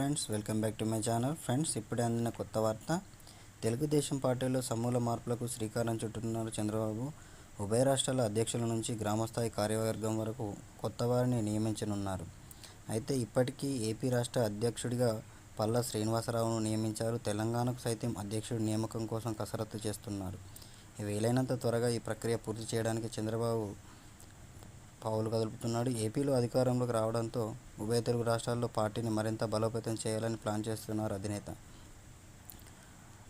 Friends welcome back to my channel. Friends ఇప్పుడే అందిన కొత్త వార్త. తెలుగుదేశం పార్టీలో సమూల మార్పులకు శ్రీకారం చుట్టుతున్నారు చంద్రబాబు. ఉభయ రాష్ట్రాల అధ్యక్షుల నుంచి గ్రామస్థాయి కార్యవర్గం వరకు కొత్త వారిని నియమించనున్నారు. అయితే ఇప్పటికీ ఏపీ రాష్ట్ర అధ్యక్షుడిగా పల్లా శ్రీనివాసరావును నియమించారు. తెలంగాణకు సైతం అధ్యక్షుడి నియామకం కోసం కసరత్తు చేస్తున్నారు. వీలైనంత త్వరగా ఈ ప్రక్రియ పూర్తి చేయడానికి చంద్రబాబు పావులు కదులుపుతున్నాడు. ఏపీలో అధికారంలోకి రావడంతో ఉభయ తెలుగు రాష్ట్రాల్లో పార్టీని మరింత బలోపేతం చేయాలని ప్లాన్ చేస్తున్నారు అధినేత.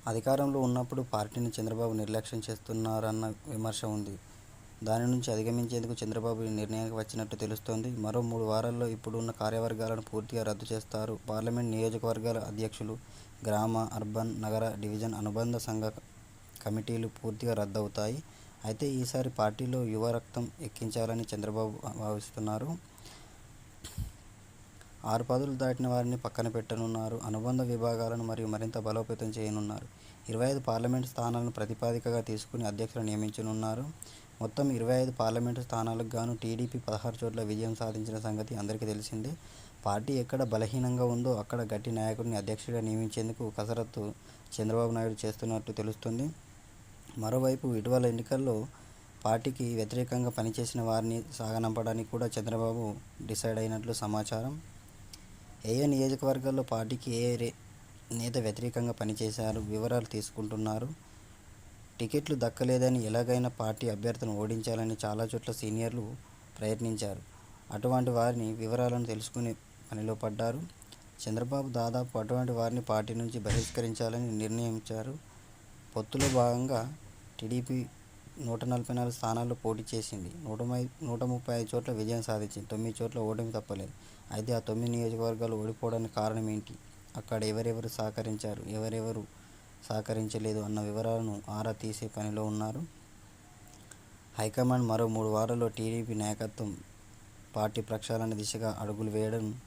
అధికారంలో ఉన్నప్పుడు పార్టీని చంద్రబాబు నిర్లక్ష్యం చేస్తున్నారన్న విమర్శ ఉంది. దాని నుంచి అధిగమించేందుకు చంద్రబాబు ఈ నిర్ణయానికి వచ్చినట్టు తెలుస్తోంది. మరో మూడు వారాల్లో ఇప్పుడున్న కార్యవర్గాలను పూర్తిగా రద్దు చేస్తారు. పార్లమెంట్ నియోజకవర్గాల అధ్యక్షులు గ్రామ అర్బన్ నగర డివిజన్ అనుబంధ సంఘ కమిటీలు పూర్తిగా రద్దవుతాయి. అయితే ఈసారి పార్టీలో యువ రక్తం ఎక్కించాలని చంద్రబాబు భావిస్తున్నారు. ఆరు పదులు దాటిన వారిని పక్కన పెట్టనున్నారు. అనుబంధ విభాగాలను మరియు మరింత బలోపేతం చేయనున్నారు. ఇరవై ఐదు పార్లమెంట్ స్థానాలను ప్రతిపాదికగా తీసుకుని అధ్యక్షులు నియమించనున్నారు. మొత్తం ఇరవై ఐదు పార్లమెంటు స్థానాలకు గాను టీడీపీ పదహారు చోట్ల విజయం సాధించిన సంగతి అందరికీ తెలిసిందే. పార్టీ ఎక్కడ బలహీనంగా ఉందో అక్కడ గట్టి నాయకుడిని అధ్యక్షుడిగా నియమించేందుకు కసరత్తు చంద్రబాబు నాయుడు చేస్తున్నట్టు తెలుస్తుంది. మరోవైపు ఇటీవల ఎన్నికల్లో పార్టీకి వ్యతిరేకంగా పనిచేసిన వారిని సాగనంపడానికి కూడా చంద్రబాబు డిసైడ్ అయినట్లు సమాచారం. ఏఏ నియోజకవర్గాల్లో పార్టీకి ఏ రే- నేత వ్యతిరేకంగా పనిచేశారు వివరాలు తీసుకుంటున్నారు. టికెట్లు దక్కలేదని ఎలాగైనా పార్టీ అభ్యర్థిని ఓడించాలని చాలా చోట్ల సీనియర్లు ప్రయత్నించారు. అటువంటి వారిని వివరాలను తెలుసుకునే పనిలో పడ్డారు. చంద్రబాబు దాదాపు అటువంటి వారిని పార్టీ నుంచి బహిష్కరించాలని నిర్ణయించారు. పొత్తులో భాగంగా టీడీపీ నూట నలభై నాలుగు స్థానాల్లో పోటీ చేసింది. నూట నూట ముప్పై ఐదు చోట్ల విజయం సాధించింది. తొమ్మిది చోట్ల ఓటమి తప్పలేదు. అయితే ఆ తొమ్మిది నియోజకవర్గాలు ఓడిపోవడానికి కారణం ఏంటి? అక్కడ ఎవరెవరు సహకరించారు? ఎవరెవరు సహకరించలేదు అన్న వివరాలను ఆరా తీసే పనిలో ఉన్నారు. హైకమాండ్ మరో మూడు వారాల్లో టీడీపీ నాయకత్వం పార్టీ ప్రక్షాళన దిశగా అడుగులు వేయడం